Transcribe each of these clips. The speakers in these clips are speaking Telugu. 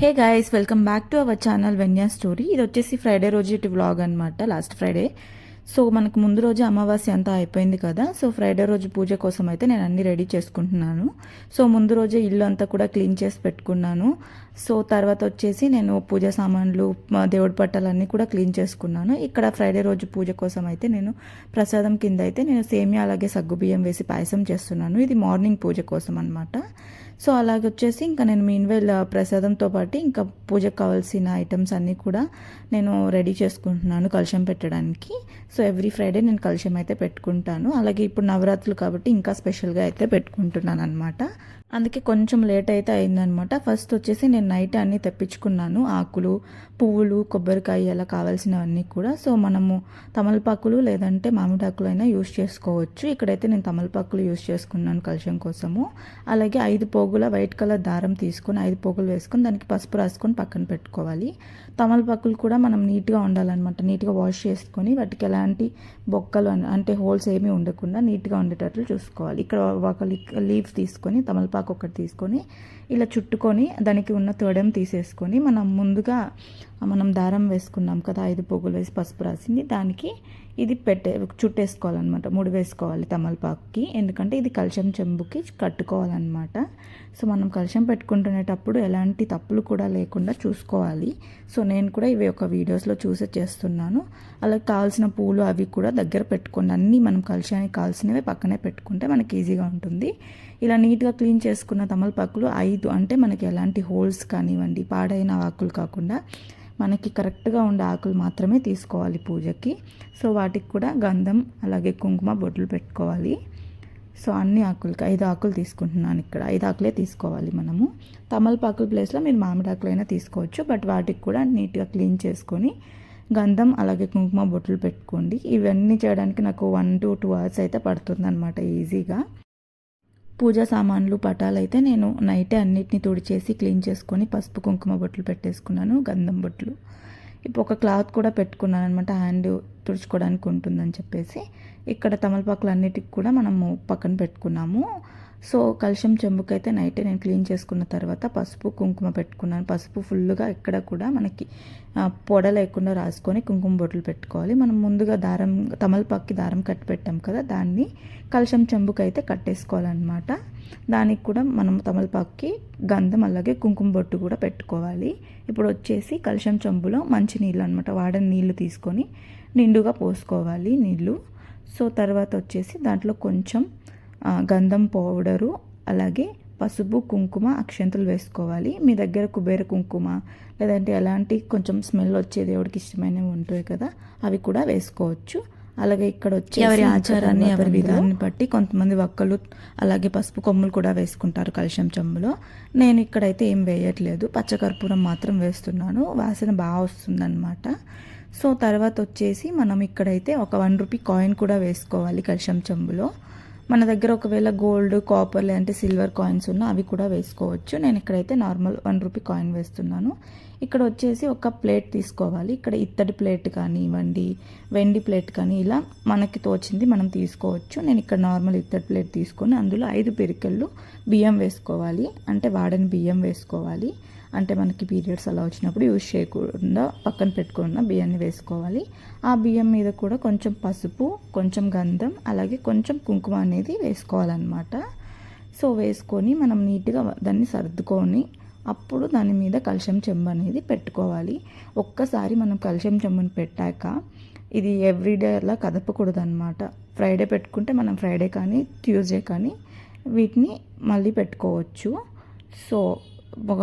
Hey guys welcome back to our channel వెన్యా story. ఇది వచ్చేసి ఫ్రైడే రోజు ఇటు వ్లాగ్ అనమాట లాస్ట్ ఫ్రైడే. సో మనకు ముందు రోజు అమావాస్య అంతా అయిపోయింది కదా సో ఫ్రైడే రోజు పూజ కోసం అయితే నేను అన్ని రెడీ చేసుకుంటున్నాను. సో ముందు రోజే ఇల్లు అంతా కూడా క్లీన్ చేసి పెట్టుకున్నాను. సో తర్వాత వచ్చేసి నేను పూజ సామాన్లు దేవుడి పట్టాలన్నీ కూడా క్లీన్ చేసుకున్నాను. ఇక్కడ ఫ్రైడే రోజు పూజ కోసం అయితే నేను ప్రసాదం కింద అయితే నేను సేమియా అలాగే సగ్గుబియ్యం వేసి పాయసం చేస్తున్నాను. ఇది మార్నింగ్ పూజ కోసం అనమాట సో అలాగే వచ్చేసి ఇంకా నేను మీన్వేల్ ప్రసాదంతో పాటు ఇంకా పూజకు కావాల్సిన ఐటమ్స్ అన్నీ కూడా నేను రెడీ చేసుకుంటున్నాను కలుషం పెట్టడానికి. సో ఎవ్రీ ఫ్రైడే నేను కలుషం అయితే పెట్టుకుంటాను. అలాగే ఇప్పుడు నవరాత్రులు కాబట్టి ఇంకా స్పెషల్గా అయితే పెట్టుకుంటున్నాను అనమాట అందుకే కొంచెం లేట్ అయితే అయిందనమాట ఫస్ట్ వచ్చేసి నేను నైట్ అన్నీ తెప్పించుకున్నాను. ఆకులు పువ్వులు కొబ్బరికాయ అలా కావాల్సినవన్నీ కూడా. సో మనము తమలపాకులు లేదంటే మామిడాకులు అయినా యూస్ చేసుకోవచ్చు. ఇక్కడైతే నేను తమలపాకులు యూస్ చేసుకున్నాను కలుషం కోసము. అలాగే ఐదు పోగుల వైట్ కలర్ దారం తీసుకొని ఐదు పోగులు వేసుకొని దానికి పసుపు రాసుకొని పక్కన పెట్టుకోవాలి. తమలపాకులు కూడా మనం నీట్గా ఉండాలన్నమాట. నీట్గా వాష్ చేసుకొని వాటికి ఎలాంటి బొక్కలు అంటే హోల్స్ ఏమీ ఉండకుండా నీట్గా ఉండేటట్లు చూసుకోవాలి. ఇక్కడ ఒక లీఫ్ తీసుకొని తమలపాకు ఒకటి తీసుకొని ఇలా చుట్టుకొని దానికి ఉన్న తొడెం తీసేసుకొని మనం ముందుగా మనం దారం వేసుకున్నాం కదా ఐదు పోగులు వేసి పసుపు రాసింది దానికి ఇది పెట్టే చుట్టేసుకోవాలన్నమాట. ముడి వేసుకోవాలి తమలపాకుకి ఎందుకంటే ఇది కలశం చెంబుకి కట్టుకోవాలన్నమాట. సో మనం కలుషం పెట్టుకుంటునేటప్పుడు ఎలాంటి తప్పులు కూడా లేకుండా చూసుకోవాలి. సో నేను కూడా ఇవి ఒక వీడియోస్లో చూసి చేస్తున్నాను. అలాగే కావాల్సిన పూలు అవి కూడా దగ్గర పెట్టుకోండి అన్నీ మనం కలుషానికి కావాల్సినవి పక్కనే పెట్టుకుంటే మనకి ఈజీగా ఉంటుంది. ఇలా నీట్గా క్లీన్ చేసుకున్న తమలపాకులు ఐదు అంటే మనకి ఎలాంటి హోల్స్ కానివ్వండి పాడైన ఆకులు కాకుండా మనకి కరెక్ట్గా ఉండే ఆకులు మాత్రమే తీసుకోవాలి పూజకి. సో వాటికి కూడా గంధం అలాగే కుంకుమ బొట్లు పెట్టుకోవాలి. సో అన్ని ఆకులకి ఐదు ఆకులు తీసుకుంటున్నాను ఇక్కడ. ఐదు ఆకులే తీసుకోవాలి మనము. తమలపాకుల ప్లేస్లో మీరు మామిడాకులైనా తీసుకోవచ్చు. బట్ వాటికి కూడా నీట్గా క్లీన్ చేసుకొని గంధం అలాగే కుంకుమ బొట్లు పెట్టుకోండి. ఇవన్నీ చేయడానికి నాకు వన్ టు టూ అవర్స్ అయితే పడుతుందన్నమాట ఈజీగా. పూజా సామాన్లు పటాలు అయితే నేను నైటే అన్నిటిని తుడిచేసి క్లీన్ చేసుకొని పసుపు కుంకుమ బొట్లు పెట్టేసుకున్నాను గంధం బొట్లు. ఇప్పుడు ఒక క్లాత్ కూడా పెట్టుకున్నాను అనమాట హ్యాండ్ తుడుచుకోవడానికి ఉంటుందని చెప్పేసి. ఇక్కడ తమలపాకులు అన్నిటికి కూడా మనము పక్కన పెట్టుకున్నాము. సో కలుషం చెంబుకైతే నైటే నేను క్లీన్ చేసుకున్న తర్వాత పసుపు కుంకుమ పెట్టుకున్నాను. పసుపు ఫుల్గా ఎక్కడ కూడా మనకి పొడ లేకుండా రాసుకొని కుంకుమ బొట్లు పెట్టుకోవాలి. మనం ముందుగా దారం తమలపాకి దారం కట్టి పెట్టాం కదా దాన్ని కలుషం చెంబుకైతే కట్టేసుకోవాలన్నమాట. దానికి కూడా మనం తమలపాకి గంధం అలాగే కుంకుమ బొట్టు కూడా పెట్టుకోవాలి. ఇప్పుడు వచ్చేసి కలుషం చెంబులో మంచి నీళ్ళు అనమాట వాడని నీళ్ళు తీసుకొని నిండుగా పోసుకోవాలి నీళ్ళు. సో తర్వాత వచ్చేసి దాంట్లో కొంచెం గంధం పౌడరు అలాగే పసుపు కుంకుమ అక్షంతలు వేసుకోవాలి. మీ దగ్గర కుబేర కుంకుమ లేదంటే ఎలాంటి కొంచెం స్మెల్ వచ్చే దేవుడికి ఇష్టమైనవి ఉంటాయి కదా అవి కూడా వేసుకోవచ్చు. అలాగే ఇక్కడ వచ్చి ఎవరి ఆచారాన్ని ఎవరి విధాన్ని బట్టి కొంతమంది వక్కలు అలాగే పసుపు కొమ్ములు కూడా వేసుకుంటారు కలుషం చెంబులో. నేను ఇక్కడైతే ఏం వేయట్లేదు. పచ్చకర్పూరం మాత్రం వేస్తున్నాను. వాసన బాగా వస్తుందన్నమాట. సో తర్వాత వచ్చేసి మనం ఇక్కడైతే ఒక వన్ రూపీ కాయిన్ కూడా వేసుకోవాలి కలిషం చెంబులో. మన దగ్గర ఒకవేళ గోల్డ్ కాపర్ లేదంటే సిల్వర్ కాయిన్స్ ఉన్నా అవి కూడా వేసుకోవచ్చు. నేను ఇక్కడైతే నార్మల్ వన్ రూపీ కాయిన్ వేస్తున్నాను. ఇక్కడ వచ్చేసి ఒక ప్లేట్ తీసుకోవాలి. ఇక్కడ ఇత్తడి ప్లేట్ కానివ్వండి వెండి ప్లేట్ కానీ ఇలా మనకి తోచింది మనం తీసుకోవచ్చు. నేను ఇక్కడ నార్మల్ ఇత్తడి ప్లేట్ తీసుకొని అందులో ఐదు పెరికెళ్ళు బియ్యం వేసుకోవాలి. అంటే వాడని బియ్యం వేసుకోవాలి. అంటే మనకి పీరియడ్స్ అలా వచ్చినప్పుడు యూజ్ చేయకుండా పక్కన పెట్టుకున్న బియ్యాన్ని వేసుకోవాలి. ఆ బియ్యం మీద కూడా కొంచెం పసుపు కొంచెం గంధం అలాగే కొంచెం కుంకుమ అనేది వేసుకోవాలన్నమాట. సో వేసుకొని మనం నీట్గా దాన్ని సర్దుకొని అప్పుడు దాని మీద కలుషం చెంబు అనేది పెట్టుకోవాలి. ఒక్కసారి మనం కలుషం చెంబుని పెట్టాక ఇది ఎవ్రీడే అలా కదపకూడదు అనమాట ఫ్రైడే పెట్టుకుంటే మనం ఫ్రైడే కానీ ట్యూస్డే కానీ వీటిని మళ్ళీ పెట్టుకోవచ్చు. సో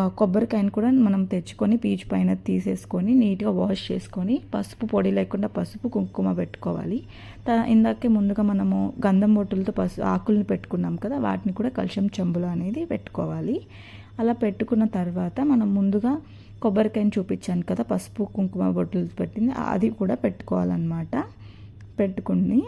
కొబ్బరికాయను కూడా మనం తెచ్చుకొని పీచు పైన తీసేసుకొని నీట్గా వాష్ చేసుకొని పసుపు పొడి లేకుండా పసుపు కుంకుమ పెట్టుకోవాలి. త- ఇందాకే ముందుగా మనము గంధం బొట్టులతో పసు ఆకుల్ని పెట్టుకున్నాం కదా వాటిని కూడా కలుషం చెంబులో అనేది పెట్టుకోవాలి. అలా పెట్టుకున్న తర్వాత మనం ముందుగా కొబ్బరికాయని చూపించాను కదా పసుపు కుంకుమ బొట్టులు పెట్టింది అది కూడా పెట్టుకోవాలన్నమాట. పెట్టుకుని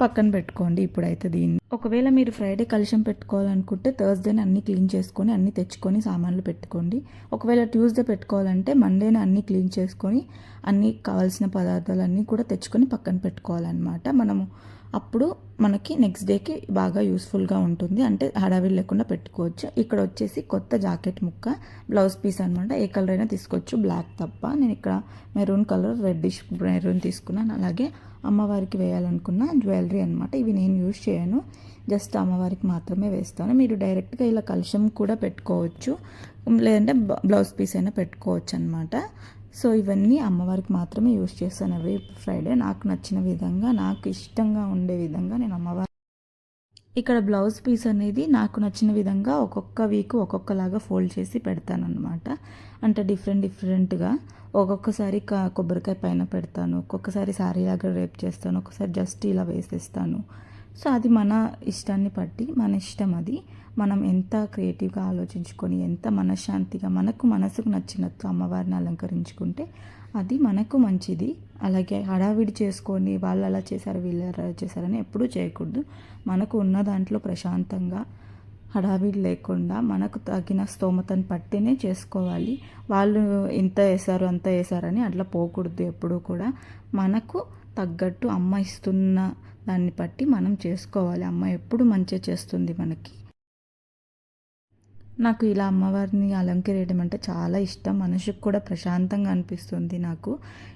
పక్కన పెట్టుకోండి ఇప్పుడైతే దీన్ని. ఒకవేళ మీరు ఫ్రైడే కలుషం పెట్టుకోవాలనుకుంటే థర్స్డేని అన్ని క్లీన్ చేసుకొని అన్ని తెచ్చుకొని సామాన్లు పెట్టుకోండి. ఒకవేళ ట్యూస్డే పెట్టుకోవాలంటే మండేని అన్ని క్లీన్ చేసుకొని అన్ని కావాల్సిన పదార్థాలన్నీ కూడా తెచ్చుకొని పక్కన పెట్టుకోవాలన్నమాట. మనము అప్పుడు మనకి నెక్స్ట్ డేకి బాగా యూస్ఫుల్గా ఉంటుంది. అంటే హడావిడి లేకుండా పెట్టుకోవచ్చు. ఇక్కడ వచ్చేసి కొత్త జాకెట్ ముక్క బ్లౌజ్ పీస్ అనమాట ఏ కలర్ అయినా తీసుకోవచ్చు. బ్లాక్ తప్ప. నేను ఇక్కడ మెరూన్ కలర్ రెడ్డిష్ మెరూన్ తీసుకున్నాను. అలాగే అమ్మవారికి వేయాలనుకున్న జ్యువెలరీ అనమాట ఇవి నేను యూజ్ చేయను. జస్ట్ అమ్మవారికి మాత్రమే వేస్తాను. మీరు డైరెక్ట్గా ఇలా కలుషం కూడా పెట్టుకోవచ్చు. లేదంటే బ్లౌజ్ పీస్ అయినా పెట్టుకోవచ్చు అనమాట సో ఇవన్నీ అమ్మవారికి మాత్రమే యూజ్ చేస్తాను ఎవ్రీ ఫ్రైడే. నాకు నచ్చిన విధంగా నాకు ఇష్టంగా ఉండే విధంగా నేను అమ్మవారి ఇక్కడ బ్లౌజ్ పీస్ అనేది నాకు నచ్చిన విధంగా ఒక్కొక్క వీక్ ఒక్కొక్కలాగా ఫోల్డ్ చేసి పెడతాను అనమాట అంటే డిఫరెంట్ డిఫరెంట్గా ఒక్కొక్కసారి కొబ్బరికాయ పైన పెడతాను. ఒక్కొక్కసారి సారీ లాగా రేప్ చేస్తాను. ఒక్కొక్కసారి జస్ట్ ఇలా వేసేస్తాను. సో అది మన ఇష్టాన్ని బట్టి మన ఇష్టం అది. మనం ఎంత క్రియేటివ్గా ఆలోచించుకొని ఎంత మనశ్శాంతిగా మనకు మనసుకు నచ్చినట్టు అమ్మవారిని అలంకరించుకుంటే అది మనకు మంచిది. అలాగే హడావిడి చేసుకొని వాళ్ళు అలా చేశారు వీళ్ళు అలా చేశారని ఎప్పుడూ చేయకూడదు. మనకు ఉన్న దాంట్లో ప్రశాంతంగా హడావిడి లేకుండా మనకు తగిన స్తోమతను పట్టినే చేసుకోవాలి. వాళ్ళు ఇంత వేశారు అంత వేశారని అట్లా పోకూడదు ఎప్పుడూ కూడా. మనకు తగ్గట్టు అమ్మ ఇస్తున్న దాన్ని బట్టి మనం చేసుకోవాలి. అమ్మ ఎప్పుడు మంచిగా చేస్తుంది మనకి. నాకు ఇలా అమ్మవారిని అలంకరించడం అంటే చాలా ఇష్టం. మనసుకు కూడా ప్రశాంతంగా అనిపిస్తుంది నాకు.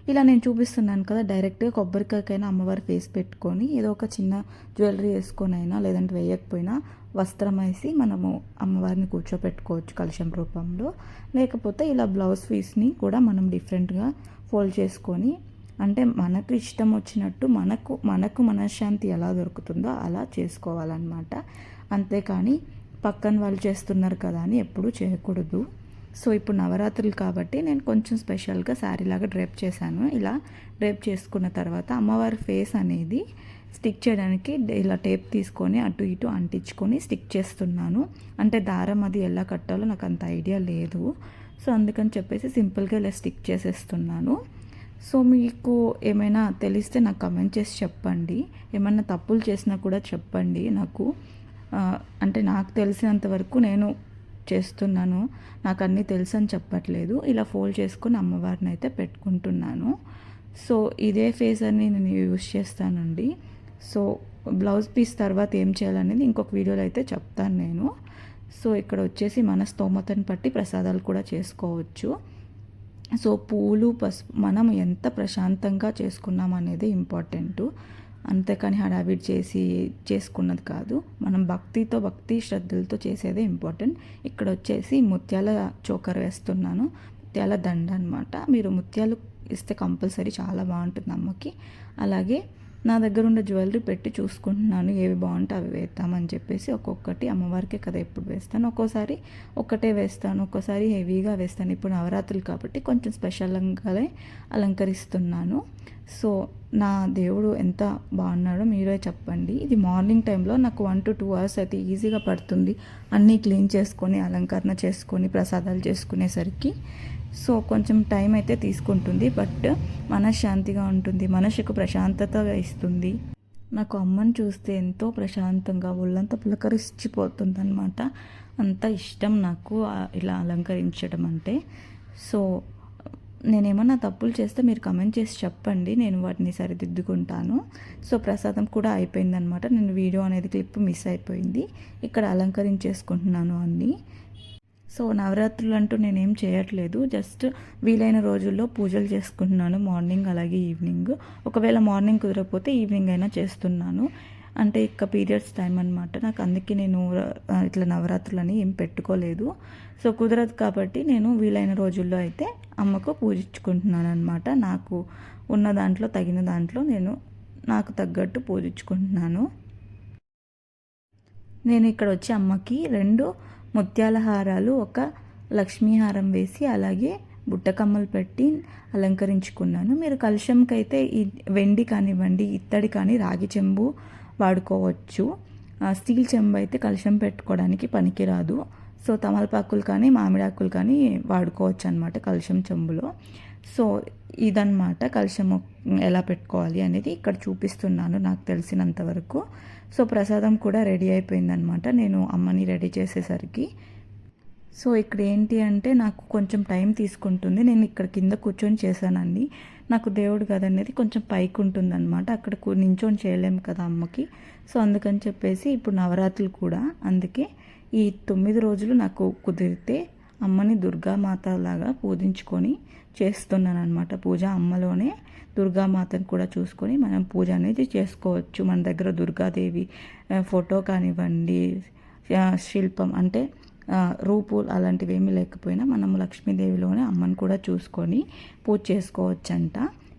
ఇలా నేను చూపిస్తున్నాను కదా డైరెక్ట్గా కొబ్బరికాయకైనా అమ్మవారి ఫేస్ పెట్టుకొని ఏదో ఒక చిన్న జ్యువెలరీ వేసుకొని అయినా లేదంటే వేయకపోయినా వస్త్రం వేసి మనము అమ్మవారిని కూర్చోపెట్టుకోవచ్చు కలశం రూపంలో. లేకపోతే ఇలా బ్లౌజ్ పీస్ని కూడా మనం డిఫరెంట్గా ఫోల్డ్ చేసుకొని అంటే మనకు ఇష్టం వచ్చినట్టు మనకు మనకు మనశ్శాంతి ఎలా దొరుకుతుందో అలా చేసుకోవాలన్నమాట. అంతేకాని పక్కన వాళ్ళు చేస్తున్నారు కదా అని ఎప్పుడూ చేయకూడదు. సో ఇప్పుడు నవరాత్రులు కాబట్టి నేను కొంచెం స్పెషల్గా శారీలాగా డ్రేప్ చేశాను. ఇలా డ్రేప్ చేసుకున్న తర్వాత అమ్మవారి ఫేస్ అనేది స్టిక్ చేయడానికి ఇలా టేప్ తీసుకొని అటు ఇటు అంటించుకొని స్టిక్ చేస్తున్నాను. అంటే దారం అది ఎలా కట్టాలో నాకు అంత ఐడియా లేదు. సో అందుకని చెప్పేసి సింపుల్గా ఇలా స్టిక్ చేసేస్తున్నాను. సో మీకు ఏమైనా తెలిస్తే నాకు కమెంట్ చేసి చెప్పండి. ఏమైనా తప్పులు చేసినా కూడా చెప్పండి నాకు. అంటే నాకు తెలిసినంత వరకు నేను చేస్తున్నాను. నాకు అన్నీ తెలుసు అని చెప్పట్లేదు. ఇలా ఫోల్డ్ చేసుకుని అమ్మవారిని అయితే పెట్టుకుంటున్నాను. సో ఇదే ఫేస్ అని నేను యూస్ చేస్తానండి. సో బ్లౌజ్ పీస్ తర్వాత ఏం చేయాలనేది ఇంకొక వీడియోలో అయితే చెప్తాను నేను. సో ఇక్కడ వచ్చేసి మన స్తోమతను బట్టి ప్రసాదాలు కూడా చేసుకోవచ్చు. సో పూలు పసుపు మనం ఎంత ప్రశాంతంగా చేసుకున్నాం అనేది ఇంపార్టెంట్. అంతేకాని హడావిడి చేసి చేసుకున్నది కాదు. మనం భక్తితో భక్తి శ్రద్ధలతో చేసేదే ఇంపార్టెంట్. ఇక్కడ వచ్చేసి ముత్యాల చోకర్ వేస్తున్నాను. ముత్యాల దండ అనమాట మీరు ముత్యాలు ఇస్తే కంపల్సరీ చాలా బాగుంటుంది అమ్మకి. అలాగే నా దగ్గర ఉన్న జ్యువెలరీ పెట్టి చూసుకుంటున్నాను ఏవి బాగుంటే అవి వేస్తామని చెప్పేసి ఒక్కొక్కటి అమ్మవారికే కదా ఎప్పుడు వేస్తాను. ఒక్కోసారి ఒక్కటే వేస్తాను ఒక్కోసారి హెవీగా వేస్తాను. ఇప్పుడు నవరాత్రులు కాబట్టి కొంచెం స్పెషల్గానే అలంకరిస్తున్నాను. సో నా దేవుడు ఎంత బాగున్నాడో మీరే చెప్పండి. ఇది మార్నింగ్ టైంలో నాకు వన్ టు టూ అవర్స్ అయితే ఈజీగా పడుతుంది. అన్నీ క్లీన్ చేసుకొని అలంకరణ చేసుకొని ప్రసాదాలు చేసుకునేసరికి. సో కొంచెం టైం అయితే తీసుకుంటుంది బట్ మనశ్శాంతిగా ఉంటుంది మనసుకు ప్రశాంతత ఇస్తుంది. నాకు అమ్మని చూస్తే ఎంతో ప్రశాంతంగా ఒళ్ళంతా పులకరించిపోతుంది అనమాట అంత ఇష్టం నాకు ఇలా అలంకరించడం అంటే. సో నేనేమన్నా తప్పులు చేస్తే మీరు కమెంట్ చేసి చెప్పండి నేను వాటిని సరిదిద్దుకుంటాను. సో ప్రసాదం కూడా అయిపోయిందనమాట నేను వీడియో అనేది క్లిప్ మిస్ అయిపోయింది. ఇక్కడ అలంకరించేసుకుంటున్నాను అన్నీ. సో నవరాత్రులు అంటూ నేనేం చేయట్లేదు. జస్ట్ వీలైన రోజుల్లో పూజలు చేసుకుంటున్నాను మార్నింగ్ అలాగే ఈవినింగ్. ఒకవేళ మార్నింగ్ కుదరకపోతే ఈవినింగ్ అయినా చేస్తున్నాను. అంటే ఇక పీరియడ్స్ టైం అనమాట నాకు అందుకే నేను ఇట్లా నవరాత్రులు అని ఏం పెట్టుకోలేదు. సో కుదరదు కాబట్టి నేను వీలైన రోజుల్లో అయితే అమ్మకు పూజించుకుంటున్నాను అనమాట నాకు ఉన్న దాంట్లో తగిన దాంట్లో నేను నాకు తగ్గట్టు పూజించుకుంటున్నాను. నేను ఇక్కడ వచ్చి అమ్మకి రెండు ముత్యాల హారాలు ఒక లక్ష్మీహారం వేసి అలాగే బుట్టకమ్మలు పెట్టి అలంకరించుకున్నాను. మీరు కలుషంకైతే అయితే ఈ వెండి కానివ్వండి ఇత్తడి కానీ రాగి చెంబు వాడుకోవచ్చు. స్టీల్ చెంబు అయితే కలుషం పెట్టుకోవడానికి పనికిరాదు. సో తమలపాకులు కానీ మామిడాకులు కానీ వాడుకోవచ్చు అనమాట కలుషం చెంబులో. సో ఇదన్నమాట కలుషము ఎలా పెట్టుకోవాలి అనేది ఇక్కడ చూపిస్తున్నాను నాకు తెలిసినంత వరకు సో ప్రసాదం కూడా రెడీ అయిపోయిందనమాట నేను అమ్మని రెడీ చేసేసరికి. సో ఇక్కడ ఏంటి అంటే నాకు కొంచెం టైం తీసుకుంటుంది. నేను ఇక్కడ కింద కూర్చొని చేశానండి. నాకు దేవుడు గది అనేది కొంచెం పైకి ఉంటుందన్నమాట అక్కడ నించొని చేయలేము కదా అమ్మకి. సో అందుకని చెప్పేసి ఇప్పుడు నవరాత్రులు కూడా. అందుకే ఈ తొమ్మిది రోజులు నాకు కుదిరితే అమ్మని దుర్గామాత లాగా పూజించుకొని చేస్తున్నాను అనమాట పూజ అమ్మలోనే దుర్గామాతను కూడా చూసుకొని మనం పూజ అనేది చేసుకోవచ్చు. మన దగ్గర దుర్గాదేవి ఫోటో కానివ్వండి శిల్పం అంటే రూపులు అలాంటివి ఏమీ లేకపోయినా మనము లక్ష్మీదేవిలోనే అమ్మని కూడా చూసుకొని పూజ చేసుకోవచ్చంట.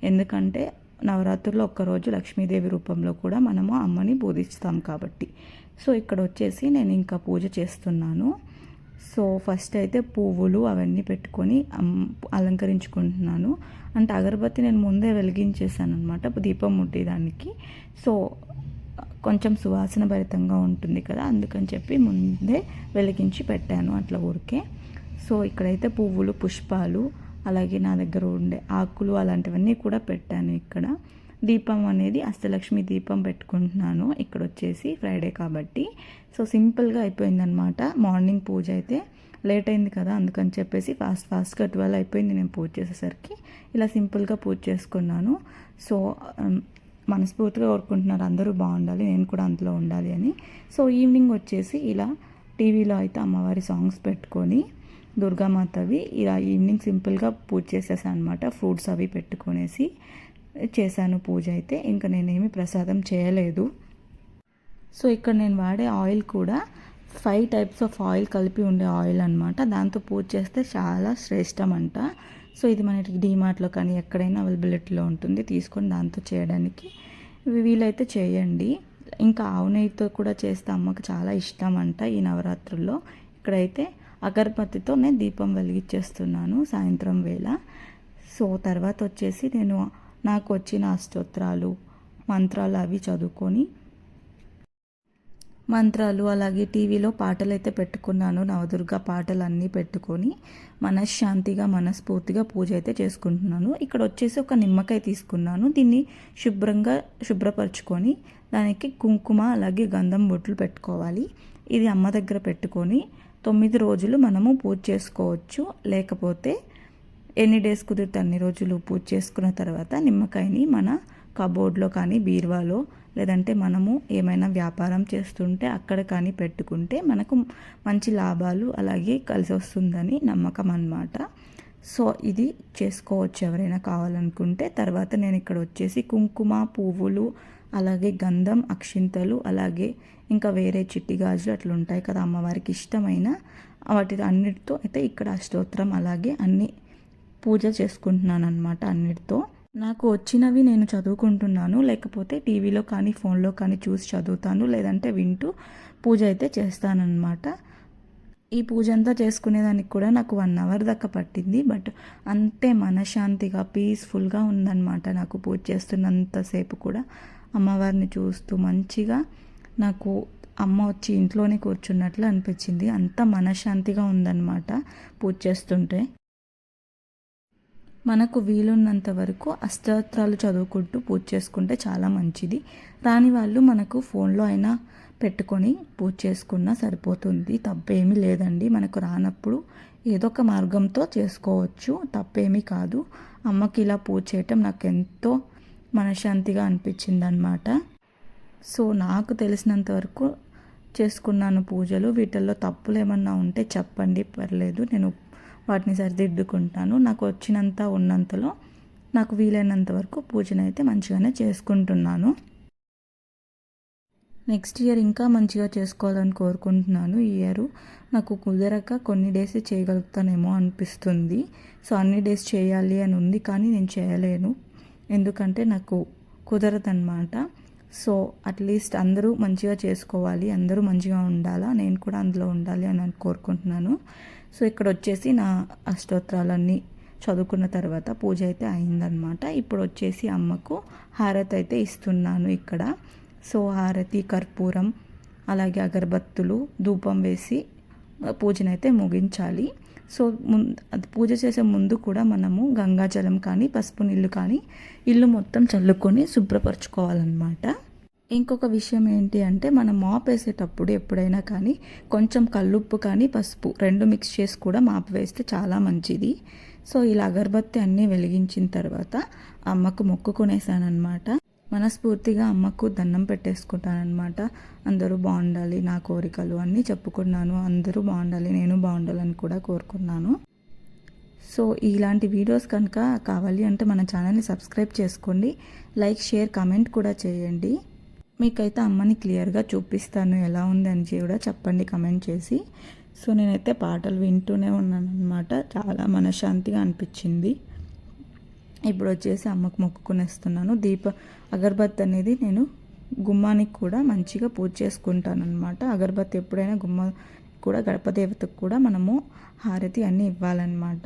ఎందుకంటే నవరాత్రుల్లో ఒక్కరోజు లక్ష్మీదేవి రూపంలో కూడా మనము అమ్మని పూజిస్తాం కాబట్టి. సో ఇక్కడ వచ్చేసి నేను ఇంకా పూజ చేస్తున్నాను. సో ఫస్ట్ అయితే పువ్వులు అవన్నీ పెట్టుకొని అలంకరించుకుంటున్నాను. అంటే అగరబత్తి నేను ముందే వెలిగించేసాను అనమాట దీపం ముట్టేదానికి. సో కొంచెం సువాసన భరితంగా ఉంటుంది కదా అందుకని చెప్పి ముందే వెలిగించి పెట్టాను అట్లా ఊరికే. సో ఇక్కడైతే పువ్వులు పుష్పాలు అలాగే నా దగ్గర ఉండే ఆకులు అలాంటివన్నీ కూడా పెట్టాను ఇక్కడ. దీపం అనేది అష్టలక్ష్మి దీపం పెట్టుకుంటున్నాను. ఇక్కడ వచ్చేసి ఫ్రైడే కాబట్టి. సో సింపుల్గా అయిపోయిందనమాట మార్నింగ్ పూజ అయితే లేట్ అయింది కదా అందుకని చెప్పేసి ఫాస్ట్ ఫాస్ట్గా ట్వెల్వ్ అయిపోయింది నేను పూజ చేసేసరికి. ఇలా సింపుల్గా పూజ చేసుకున్నాను. సో um, మనస్ఫూర్తిగా కోరుకుంటున్నారు అందరూ బాగుండాలి నేను కూడా అందులో ఉండాలి అని. సో ఈవినింగ్ వచ్చేసి ఇలా టీవీలో అయితే అమ్మవారి సాంగ్స్ పెట్టుకొని దుర్గామాతవి ఇలా ఈవినింగ్ సింపుల్గా పూజ చేసేసాను అనమాట ఫ్రూట్స్ అవి పెట్టుకొనేసి. చేశాను పూజ అయితే. ఇంకా నేనేమి ప్రసాదం చేయలేదు. సో ఇక్కడ నేను వాడే ఆయిల్ కూడా ఫైవ్ టైప్స్ ఆఫ్ ఆయిల్ కలిపి ఉండే ఆయిల్ అనమాట దాంతో పూజ చేస్తే చాలా శ్రేష్టం అంట సో ఇది మనకి డీమార్ట్లో కానీ ఎక్కడైనా అవైలబిలిటీలో ఉంటుంది. తీసుకొని దాంతో చేయడానికి వీలైతే చేయండి. ఇంకా ఆవు నెయ్యితో కూడా చేస్తే అమ్మకు చాలా ఇష్టం అంట ఈ నవరాత్రుల్లో. ఇక్కడైతే అగరబత్తితో నేను దీపం వెలిగించేస్తున్నాను సాయంత్రం వేళ. సో తర్వాత వచ్చేసి నేను నాకు వచ్చిన అష్టోత్తరాలు మంత్రాలు అవి చదువుకొని మంత్రాలు అలాగే టీవీలో పాటలు అయితే పెట్టుకున్నాను. నవదుర్గ పాటలు అన్నీ పెట్టుకొని మనశ్శాంతిగా మనస్ఫూర్తిగా పూజ అయితే చేసుకుంటున్నాను. ఇక్కడ వచ్చేసి ఒక నిమ్మకాయ తీసుకున్నాను. దీన్ని శుభ్రంగా శుభ్రపరచుకొని దానికి కుంకుమ అలాగే గంధం బొట్లు పెట్టుకోవాలి. ఇది అమ్మ దగ్గర పెట్టుకొని తొమ్మిది రోజులు మనము పూజ చేసుకోవచ్చు. లేకపోతే ఎన్ని డేస్ కుదిరితే అన్ని రోజులు పూజ చేసుకున్న తర్వాత నిమ్మకాయని మన కబోర్డ్లో కానీ బీరువాలో లేదంటే మనము ఏమైనా వ్యాపారం చేస్తుంటే అక్కడ కానీ పెట్టుకుంటే మనకు మంచి లాభాలు అలాగే కలిసి వస్తుందని నమ్మకం అన్నమాట. సో ఇది చేసుకోవచ్చు ఎవరైనా కావాలనుకుంటే. తర్వాత నేను ఇక్కడ వచ్చేసి కుంకుమ పువ్వులు అలాగే గంధం అక్షింతలు అలాగే ఇంకా వేరే చిట్టి గాజులు అట్లా ఉంటాయి కదా అమ్మవారికి ఇష్టమైన వాటి అన్నిటితో అయితే ఇక్కడ అష్టోత్తరం అలాగే అన్ని పూజ చేసుకుంటున్నాను అనమాట అన్నిటితో. నాకు వచ్చినవి నేను చదువుకుంటున్నాను లేకపోతే టీవీలో కానీ ఫోన్లో కానీ చూసి చదువుతాను లేదంటే వింటూ పూజ అయితే చేస్తానన్నమాట. ఈ పూజ అంతా చేసుకునేదానికి కూడా నాకు వన్ అవర్ దాకా పట్టింది బట్ అంతే మనశాంతిగా పీస్ఫుల్గా ఉందన్నమాట నాకు పూజ చేస్తున్నంతసేపు కూడా. అమ్మవారిని చూస్తూ మంచిగా నాకు అమ్మ వచ్చి ఇంట్లోనే కూర్చున్నట్లు అనిపించింది. అంత మనశ్శాంతిగా ఉందన్నమాట పూజ చేస్తుంటే. మనకు వీలున్నంత వరకు అష్టోత్తరాలు చదువుకుంటూ పూజ చేసుకుంటే చాలా మంచిది. రాని వాళ్ళు మనకు ఫోన్లో అయినా పెట్టుకొని పూజ చేసుకున్నా సరిపోతుంది. తప్పేమీ లేదండి. మనకు రానప్పుడు ఏదో ఒక మార్గంతో చేసుకోవచ్చు. తప్పేమీ కాదు. అమ్మకి ఇలా పూజ చేయటం నాకు ఎంతో మనశ్శాంతిగా అనిపించింది అనమాట సో నాకు తెలిసినంత వరకు చేసుకున్నాను పూజలు. వీటిల్లో తప్పులు ఏమన్నా ఉంటే చెప్పండి. పర్లేదు. నేను వాటిని సరిదిద్దుకుంటాను. నాకు వచ్చినంత ఉన్నంతలో నాకు వీలైనంత వరకు పూజనైతే మంచిగానే చేసుకుంటున్నాను. నెక్స్ట్ ఇయర్ ఇంకా మంచిగా చేసుకోవాలని కోరుకుంటున్నాను. ఈ ఇయర్ నాకు కుదరక కొన్ని డేస్ చేయగలుగుతానేమో అనిపిస్తుంది. సో అన్ని డేస్ చేయాలి అని ఉంది కానీ నేను చేయలేను. ఎందుకంటే నాకు కుదరదన్నమాట. సో అట్లీస్ట్ అందరూ మంచిగా చేసుకోవాలి అందరూ మంచిగా ఉండాలా నేను కూడా అందులో ఉండాలి అని కోరుకుంటున్నాను. సో ఇక్కడ వచ్చేసి నా అష్టోత్తరాలన్నీ చదువుకున్న తర్వాత పూజ అయితే అయిందనమాట ఇప్పుడు వచ్చేసి అమ్మకు హారతి అయితే ఇస్తున్నాను ఇక్కడ. సో హారతి కర్పూరం అలాగే అగరబత్తులు ధూపం వేసి పూజనైతే ముగించాలి. సో అది పూజ చేసే ముందు కూడా మనము గంగాజలం కానీ పసుపు నీళ్ళు కానీ ఇల్లు మొత్తం చల్లుకొని శుభ్రపరచుకోవాలన్నమాట. ఇంకొక విషయం ఏంటి అంటే మనం మాప్ వేసేటప్పుడు ఎప్పుడైనా కానీ కొంచెం కల్లుప్పు కానీ పసుపు రెండు మిక్స్ చేసి కూడా మాప్ వేస్తే చాలా మంచిది. సో ఇలా అగరబత్తి అన్నీ వెలిగించిన తర్వాత అమ్మకు మొక్కుకునేసానమాట మనస్ఫూర్తిగా అమ్మకు దండం పెట్టేసుకుంటానమాట అందరూ బాగుండాలి నా కోరికలు అన్నీ చెప్పుకున్నాను. అందరూ బాగుండాలి నేను బాగుండాలని కూడా కోరుకున్నాను. సో ఇలాంటి వీడియోస్ కనుక కావాలి అంటే మన ఛానల్ని సబ్స్క్రైబ్ చేసుకోండి. లైక్ షేర్ కమెంట్ కూడా చేయండి. మీకైతే అమ్మని క్లియర్గా చూపిస్తాను ఎలా ఉంది అని కూడా చెప్పండి కమెంట్ చేసి. సో నేనైతే పాటలు వింటూనే ఉన్నాను అనమాట చాలా మనశ్శాంతిగా అనిపించింది. ఇప్పుడు వచ్చేసి అమ్మకు మొక్కుకునేస్తున్నాను. దీప అగరబత్తి అనేది నేను గుమ్మానికి కూడా మంచిగా పూజ చేసుకుంటాను అనమాట అగరబత్తి ఎప్పుడైనా గుమ్మ కూడా గడప దేవతకు కూడా మనము హారతి అన్నీ ఇవ్వాలన్నమాట.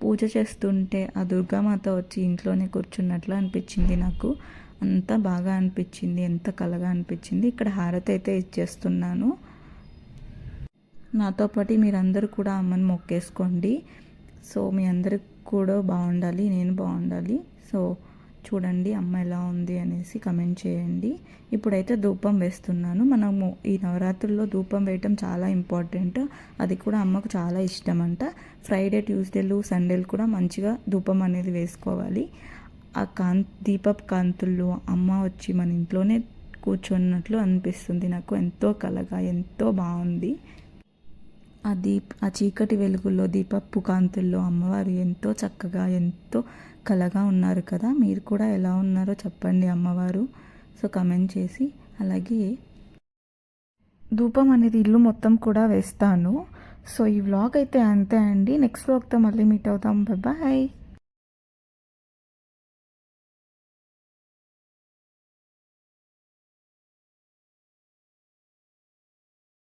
పూజ చేస్తుంటే ఆ దుర్గామాత వచ్చి ఇంట్లోనే కూర్చున్నట్లు అనిపించింది నాకు. అంత బాగా అనిపించింది ఎంత కలగా అనిపించింది. ఇక్కడ హారతి అయితే ఇచ్చేస్తున్నాను. నాతో పాటు మీరందరూ కూడా అమ్మని మొక్కేసుకోండి. సో మీ అందరికి కూడా బాగుండాలి నేను బాగుండాలి. సో చూడండి అమ్మ ఎలా ఉంది అనేసి కమెంట్ చేయండి. ఇప్పుడైతే ధూపం వేస్తున్నాను. మనము ఈ నవరాత్రుల్లో ధూపం వేయటం చాలా ఇంపార్టెంట్. అది కూడా అమ్మకు చాలా ఇష్టం అంట ఫ్రైడే ట్యూస్డేలు సండేలు కూడా మంచిగా ధూపం అనేది వేసుకోవాలి. ఆ కాంత్ దీపపు కాంతుల్లో అమ్మ వచ్చి మన ఇంట్లోనే కూర్చున్నట్లు అనిపిస్తుంది. నాకు ఎంతో కలగా ఎంతో బాగుంది. ఆ దీప్ ఆ చీకటి వెలుగుల్లో దీపపు కాంతుల్లో అమ్మవారు ఎంతో చక్కగా ఎంతో కలగా ఉన్నారు కదా. మీరు కూడా ఎలా ఉన్నారో చెప్పండి అమ్మవారు. సో కమెంట్ చేసి. అలాగే ధూపం అనేది ఇల్లు మొత్తం కూడా వేస్తాను. సో ఈ వ్లాగ్ అయితే అంతే అండి. నెక్స్ట్ వ్లాగ్తో మళ్ళీ మీట్ అవుతాం. బాయ్